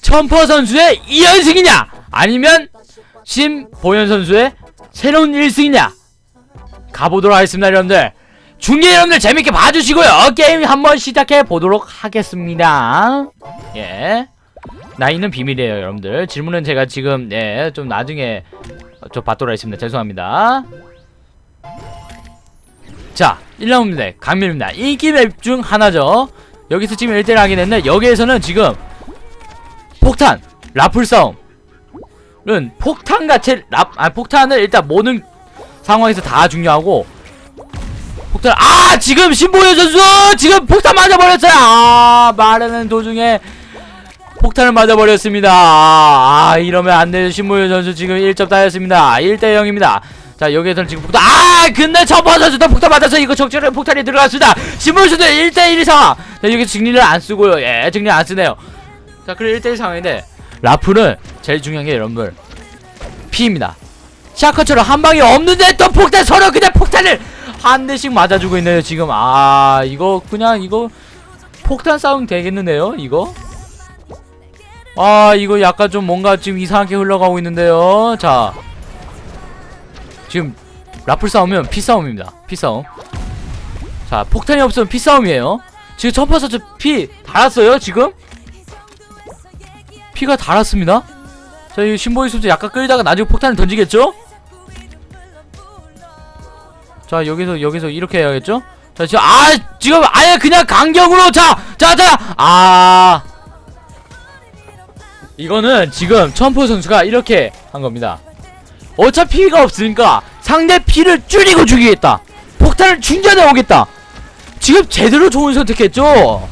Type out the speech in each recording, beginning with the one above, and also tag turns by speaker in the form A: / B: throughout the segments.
A: 천퍼 선수의 2연승이냐? 아니면 심보현 선수의 새로운 1승이냐? 가보도록 하겠습니다 여러분들. 중계 여러분들 재밌게 봐주시고요. 게임 한번 시작해 보도록 하겠습니다. 예. 나이는 비밀이에요 여러분들. 질문은 제가 지금 예좀 나중에 저 받도록 하겠습니다. 죄송합니다. 자 1라운드 강밀입니다. 인기 맵 중 하나죠. 여기서 지금 1대1 하게 됐는데 여기에서는 지금 폭탄 라플 싸움은 폭탄 같이 라, 아 폭탄을 일단 모든 상황에서 다 중요하고 폭탄 아 지금 신보현 선수! 지금 폭탄 맞아버렸어요! 아 말하는 도중에 폭탄을 맞아버렸습니다. 아 이러면 안돼요 신보현 선수 지금 1점 따였습니다. 1대 0입니다. 자 여기에서는 지금 폭탄 아 근데 저번 선수도 폭탄 맞아서 이거 적절한 폭탄이 들어갔습니다. 신보현 선수 1대1 상황 자 여기 증리를 안 쓰고요. 예 증리 안 쓰네요 자 그리고 1대1 상황인데 라프는 제일 중요한 게 여러분들 피입니다. 샤커처럼 한 방이 없는데 또 폭탄 서로 그냥 폭탄을 한 대씩 맞아주고 있네요 지금. 아 이거 그냥 이거 폭탄 싸움 되겠는데요 이거? 아 이거 약간 좀 뭔가 지금 이상하게 흘러가고 있는데요. 자 지금 라플 싸우면 피 싸움입니다. 피 싸움. 자 폭탄이 없으면 피 싸움이에요. 지금 첫퍼 선수 피 달았어요 지금 피가 달았습니다. 자 이 신보이 선수 약간 끌다가 나중에 폭탄을 던지겠죠? 자 여기서 여기서 이렇게 해야겠죠? 자 지금 아 지금 아예 그냥 강경으로 자 자 자 아. 이거는 지금 첨포 선수가 이렇게 한 겁니다. 어차피 피가 없으니까 상대 피를 줄이고 죽이겠다. 폭탄을 충전해 오겠다. 지금 제대로 좋은 선택했죠?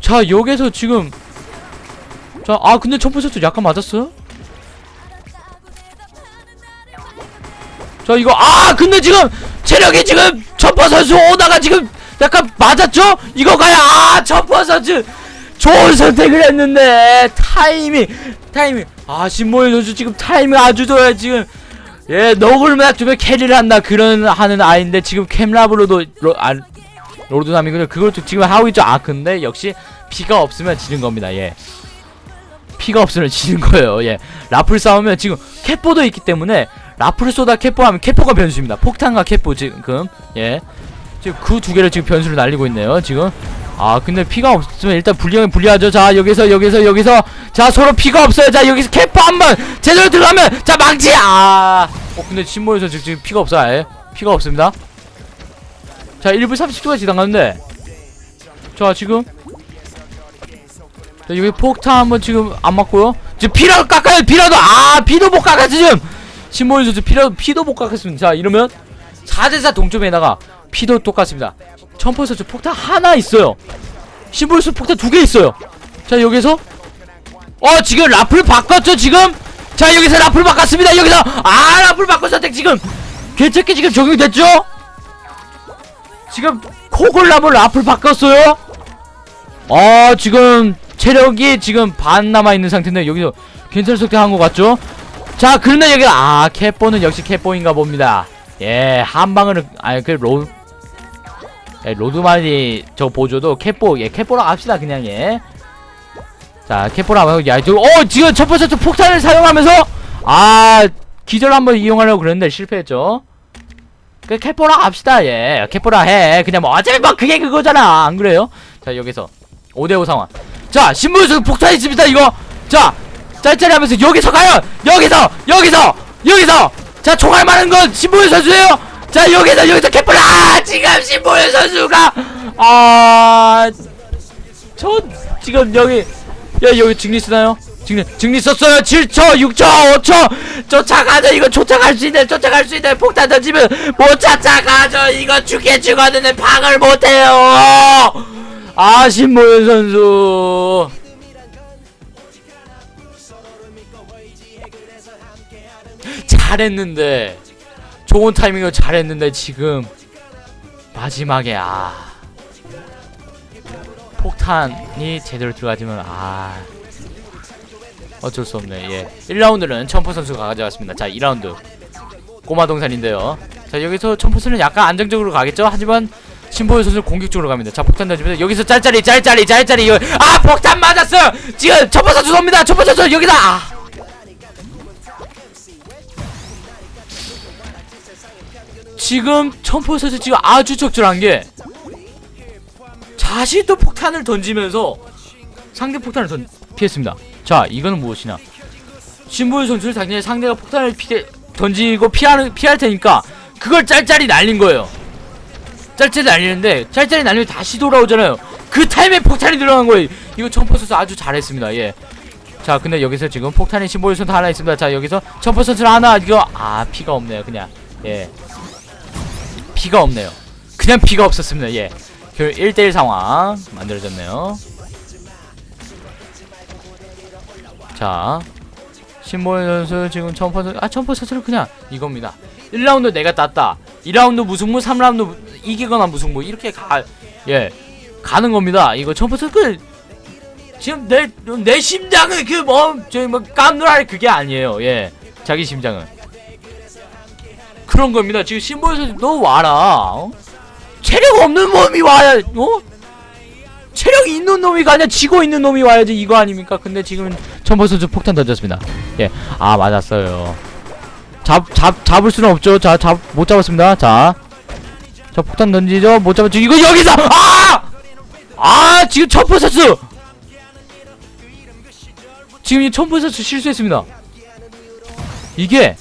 A: 자 여기서 지금 자 아 근데 첨포 선수 약간 맞았어요? 자 이거 아 근데 지금 체력이 지금 첨포 선수 오다가 지금 약간 맞았죠? 이거 가야 아 첨포 선수 좋은 선택을 했는데 타이밍 타이밍. 아 신모현 선수 지금 타이밍 아주 좋아요 지금. 예 너굴 맞추면 캐리를 한다 그런 하는 아이인데 지금 캠라브로도 로, 아, 로드남이군요 그것도 지금 하고 있죠. 아 근데 역시 피가 없으면 지는 겁니다 예 피가 없으면 지는 거예요. 예. 라플 싸우면 지금 캣포도 있기 때문에 라플을 쏟아 캣포 하면 캣포가 변수입니다. 폭탄과 캣포 지금. 예. 지금 그 두 개를 지금 변수로 날리고 있네요 지금. 아 근데 피가 없으면 일단 불리하면 불리하죠. 자 여기서 여기서 여기서. 자 서로 피가 없어요. 자 여기서 캐퍼 한번. 제대로 들어가면. 자 망치! 아어 근데 신모에서 지금, 지금 피가 없어 아예. 피가 없습니다. 자 1분 30초가 지나갔는데. 자 지금 자 여기 폭탄 한번 지금 안 맞고요. 지금 피라도 깎아요. 피라도 아 피도 못 깎아 지금. 신모의 선수 피라도 피도 못 깎았습니다. 자 이러면 4대4 동점에다가 피도 똑같습니다. 첨퍼 선수 폭탄 하나 있어요. 신보이 선수 폭탄 두 개 있어요. 자 여기서 어 지금 라플 바꿨죠 지금? 자 여기서 라플 바꿨습니다. 여기서 아 라플 바꿔 선택 지금. 괜찮게 지금 적용됐죠? 지금 코골라블 라플 바꿨어요? 어 지금 체력이 지금 반 남아있는 상태인데 여기서 괜찮은 선택한 것 같죠? 자 그런데 여기 아 캣보는 역시 캣보인가 봅니다. 예 한방을 아니 그 로, 예, 로드만이 저 보조도 캣보 예 캣보로 합시다 그냥 예. 자 캣보로 하면 야저어 지금 첫 번째 또 폭탄을 사용하면서 아 기절 한번 이용하려고 그랬는데 실패했죠. 그 캣보라 합시다 예. 캣보라 해. 그냥 뭐 어차피 뭐 그게 그거잖아. 안 그래요? 자 여기서 5대5 상황 자 신문에서 폭탄이 있습니다 이거. 자 짤짤이 하면서 여기서 가요. 여기서 여기서 여기서. 자 총알 많은 건 신보현 선수예요. 자 여기서 여기서 캐플 아 지금 신보현 선수가. 아저 지금 여기 야 여기 증리 쓰나요? 증리 증리 썼어요. 7초 6초 5초. 쫓아가죠. 이거 쫓아갈 수 있네. 쫓아갈 수 있네. 폭탄 던지면 못 쫓아가죠. 이거 죽게 죽었는데 방을 못해요 아 신보현 선수. 잘했는데 좋은 타이밍으로 잘했는데 지금 마지막에 아. 폭탄이 제대로 들어가지면 아. 어쩔 수 없네 예. 1라운드는 첨포 선수가 가져갔습니다. 자 2라운드. 꼬마 동산인데요. 자 여기서 첨포스는 약간 안정적으로 가겠죠? 하지만 신보현 선수 공격적으로 갑니다. 자 폭탄 던지면서 여기서 짤짤이 짤짤이 짤짤이 아 폭탄 맞았어요. 지금 첫번 선수 쏩니다. 첫번 선수 여기다. 아. 지금 천포 선수 지금 아주 적절한 게 자신도 폭탄을 던지면서 상대 폭탄을 던 피했습니다. 자 이거는 무엇이냐? 신보현 선수를 당연히 상대가 폭탄을 피해 던지고 피하는 피할 테니까 그걸 짤짤이 날린 거예요. 짤짤이 날리는데 짤짤이 날리면 다시 돌아오잖아요. 그 타임에 폭탄이 들어간 거예요. 이거 청포 선수 아주 잘했습니다. 예. 자 근데 여기서 지금 폭탄이 신보현 선수 하나 있습니다. 자 여기서 청포 선수 하나 이거 아 피가 없네요. 그냥 예. 피가 없네요. 그냥 피가 없었습니다. 예. 결 1대1 상황 만들어졌네요. 자, 신보현 선수 지금 천퍼 선수 아 천퍼 선수를 그냥 이겁니다. 1라운드 내가 땄다. 2라운드 무승부, 3라운드 무- 이기거나 무승부 이렇게 가 예. 가는 겁니다. 이거 선수 그 지금 내 내 심장은 그뭐 저기 뭐 깜놀할 그게 아니에요. 예. 자기 심장은 그런 겁니다. 지금 선수 너 와라. 어? 체력 없는 놈이 와야 어? 체력 있는 놈이 가냐 지고 있는 놈이 와야지 이거 아닙니까? 근데 지금 천보 선수 폭탄 던졌습니다. 예, 아 맞았어요. 잡 잡 잡을 수는 없죠. 자, 잡 못 잡았습니다. 자, 저 폭탄 던지죠. 못 잡았죠. 이거 여기서 아, 아 지금 천보 선수 지금 이 천보 선수 실수했습니다. 이게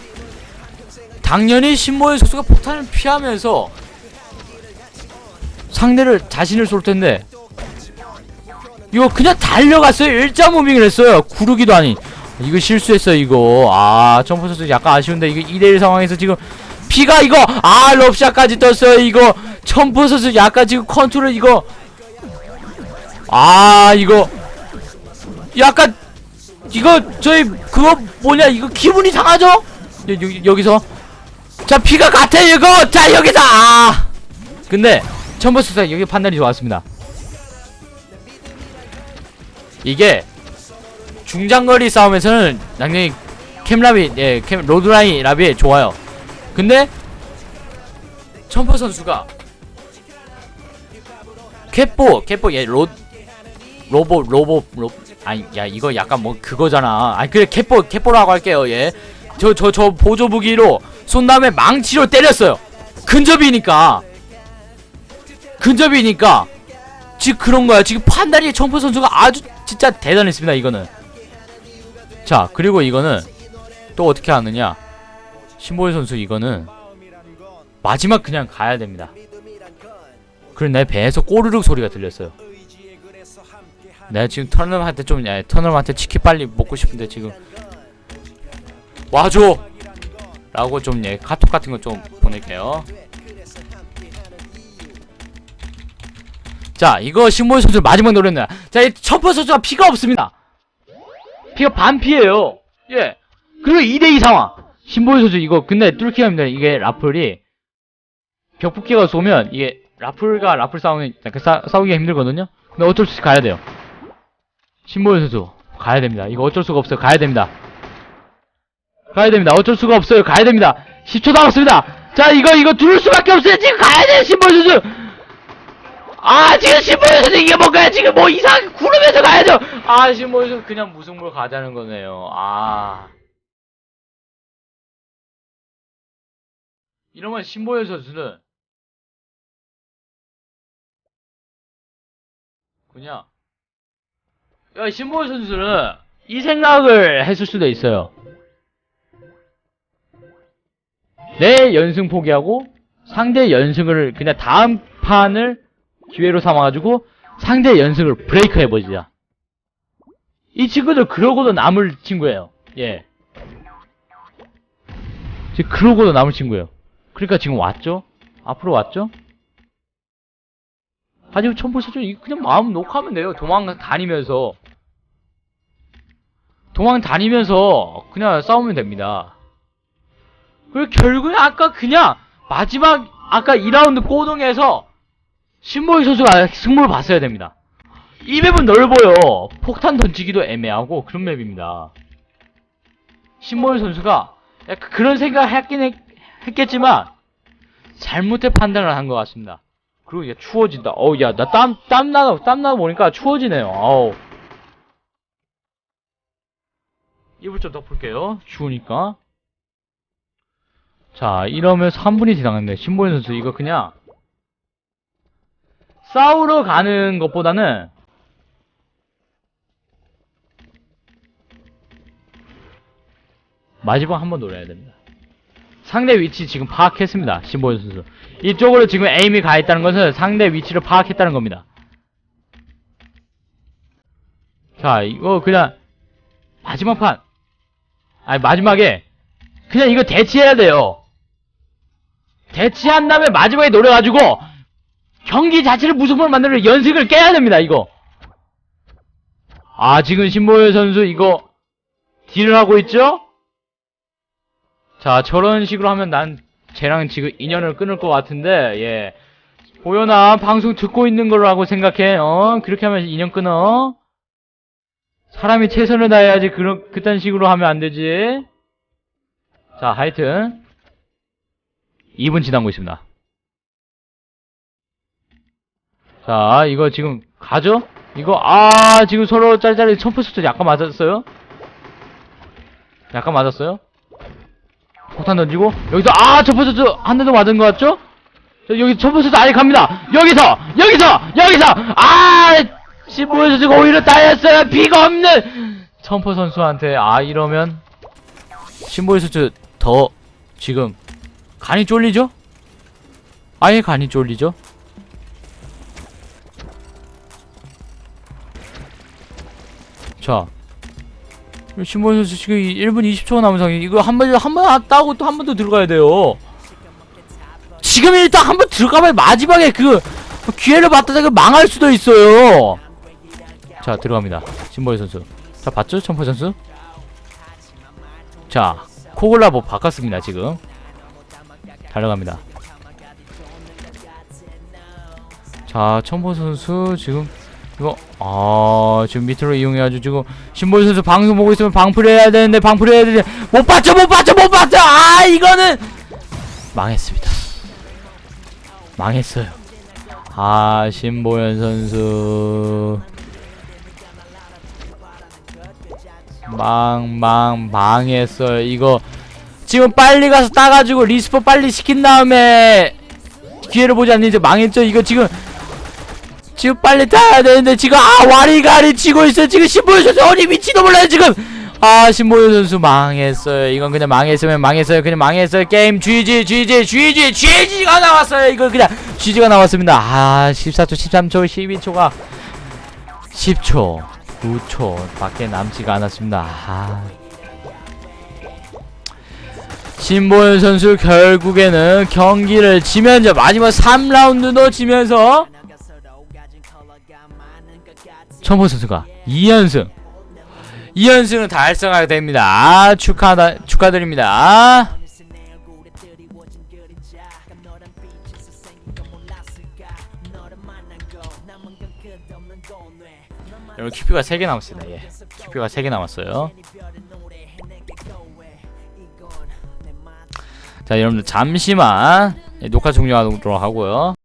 A: 당연히 신모의 선수가 폭탄을 피하면서 상대를 자신을 쏠 텐데 이거 그냥 달려갔어요. 일자 무빙을 했어요. 구르기도 아닌. 이거 실수했어요, 이거. 아, 점프 선수 약간 아쉬운데, 이거 2대1 상황에서 지금, 피가 이거, 아, 럽샤까지 떴어요, 이거. 점프 선수 약간 지금 컨트롤 이거. 아, 이거. 약간, 이거, 저희, 그거 뭐냐, 이거 기분이 상하죠? 여, 여기, 여기서. 자, 피가 같아, 이거! 자, 여기서! 아! 근데, 점프 선수 여기 판단이 좋았습니다. 이게 중장거리 싸움에서는 당연히 캠랍이 예, 캠 로드라인 랍이 좋아요. 근데 첨퍼 선수가 캣보 캣보 예로 로보 로보 로 아니 야 이거 약간 뭐 그거잖아. 아니 그래 캣보 캣보라고 할게요. 예. 저 저 저 보조 무기로 쏜 다음에 망치로 때렸어요. 근접이니까. 근접이니까 지금 그런 거야. 지금 판단이 청포 선수가 아주 진짜 대단했습니다. 이거는. 자, 그리고 이거는 또 어떻게 하느냐? 신보일 선수 이거는 마지막 그냥 가야 됩니다. 그리고 내 배에서 꼬르륵 소리가 들렸어요. 내가 지금 터널한테 좀, 야, 터널한테 치킨 빨리 먹고 싶은데 지금 와줘! 라고 좀, 예, 카톡 같은 거 좀 보낼게요. 자, 이거 신보일 선수 마지막 노래입니다. 자, 이 첫번 선수가 피가 없습니다. 피가 반피예요. 예. 그리고 2대2 상황. 신보일 선수 이거 근데 힘들어요. 이게 라플이 벽붙기가 쏘면 이게 라플과 라플 싸우면 약간 싸, 싸우기가 힘들거든요. 근데 어쩔 수 없이 가야 돼요. 신보일 선수 가야 됩니다. 이거 어쩔 수가 없어요. 가야 됩니다. 가야 됩니다. 어쩔 수가 없어요. 가야 됩니다. 10초 남았습니다. 자, 이거 이거 두를 수밖에 없어요. 지금 가야 돼요. 신보일 선수. 아 지금 신보에서 이게 뭔가요? 지금 뭐 이상 구르면서 가야죠. 아 신보에서 그냥 무승부로 가자는 거네요. 아. 이러면 신보현 선수는 그냥 야 신보현 선수는 이 생각을 했을 수도 있어요. 내 연승 포기하고 상대 연승을 그냥 다음 판을 기회로 삼아가지고 상대 연승을 브레이크 해버리자. 이 친구들 그러고도 남을 친구예요. 예. 지금 그러고도 남을 친구예요. 그러니까 지금 왔죠? 앞으로 왔죠? 하지만 천불사죠 그냥 마음 놓고 하면 돼요. 도망 다니면서. 도망 다니면서 그냥 싸우면 됩니다. 그리고 결국엔 아까 그냥 마지막 아까 2라운드 꼬동에서 신보희 선수가 승부를 봤어야 됩니다. 이 맵은 넓어요. 폭탄 던지기도 애매하고 그런 맵입니다. 신보희 선수가 약간 그런 생각을 했긴 했, 했겠지만 잘못된 판단을 한 것 같습니다. 그리고 이제 추워진다. 어우, 야, 나 땀, 땀나, 땀나 보니까 추워지네요. 아우. 이불 좀 덮을게요. 추우니까. 자, 이러면 3분이 지나갔네. 신보현 선수, 이거 그냥, 싸우러 가는 것보다는, 마지막 한 번 노려야 됩니다. 상대 위치 지금 파악했습니다. 신보현 선수. 이쪽으로 지금 에임이 가 있다는 것은 상대 위치를 파악했다는 겁니다. 자, 이거 그냥 마지막 판. 아니 마지막에 그냥 이거 대치해야 돼요. 대치한 다음에 마지막에 노려가지고 경기 자체를 무승부로 만들어 연승을 깨야 됩니다. 이거. 아 지금 신보현 선수 이거 딜을 하고 있죠? 자, 저런 식으로 하면 난 쟤랑 지금 인연을 끊을 것 같은데, 예. 보현아, 방송 듣고 있는 걸로 생각해, 어? 그렇게 하면 인연 끊어. 사람이 최선을 다해야지, 그런, 그딴 식으로 하면 안 되지. 자, 하여튼. 2분 지나고 있습니다. 자, 이거 지금, 가죠? 이거, 아, 지금 서로 짤짤이 첨프스도 약간 맞았어요? 약간 맞았어요? 폭탄 던지고 여기서 아 첫번째 한 대도 맞은 것 같죠? 자, 여기 첫번째 아직 갑니다. 여기서 여기서 여기서 아 신보현 선수가 오히려 따였어요. 피가 없는 천포 선수한테 아 이러면 신보현 선수 더 지금 간이 쫄리죠? 아예 간이 쫄리죠? 자 신보현 선수 지금 1분 20초가 남은 상황이 이거 한번 한번 따고 또 한 번 더 들어가야 돼요. 지금 일단 한 번 들어가면 마지막에 그 기회를 받다가 망할 수도 있어요. 자 들어갑니다. 신보현 선수. 자 봤죠 천포 선수? 자 코골라 뭐 바꿨습니다 지금. 달려갑니다. 자 천포 선수 지금 이거 아 지금 밑으로 이용해가지고 지금 신보현 선수 방송 보고 있으면 방풀 해야 되는데 방풀 해야 되는데 못 봤죠 못 봤죠 못 봤죠! 아 이거는 망했습니다. 망했어요. 아 신보현 선수. 망 망 망했어요. 이거 지금 빨리 가서 따가지고 리스폰 빨리 시킨 다음에 기회를 보지 않는 이제 망했죠. 이거 지금 지금 빨리 타야 되는데 지금 아 와리가리 치고 있어 지금 신보현 선수 어디 미치도 몰라요 지금. 아 신보현 선수 망했어요. 이건 그냥 망했으면 망했어요. 그냥 망했어요. 게임 GG GG GG GG가 나왔어요. 이거 그냥 GG가 나왔습니다. 아 14초 13초 12초가 10초 9초 밖에 남지가 않았습니다. 아. 신보현 선수 결국에는 경기를 지면서 마지막 3라운드도 지면서 천보 선수가 2연승. 2연승을 달성하게 됩니다. 아, 축하 축하드립니다. 여러분 키피가 3개 남았습니다. 예. 키피가 3개 남았어요. 자 여러분들 잠시만 예, 녹화 종료하도록 하고요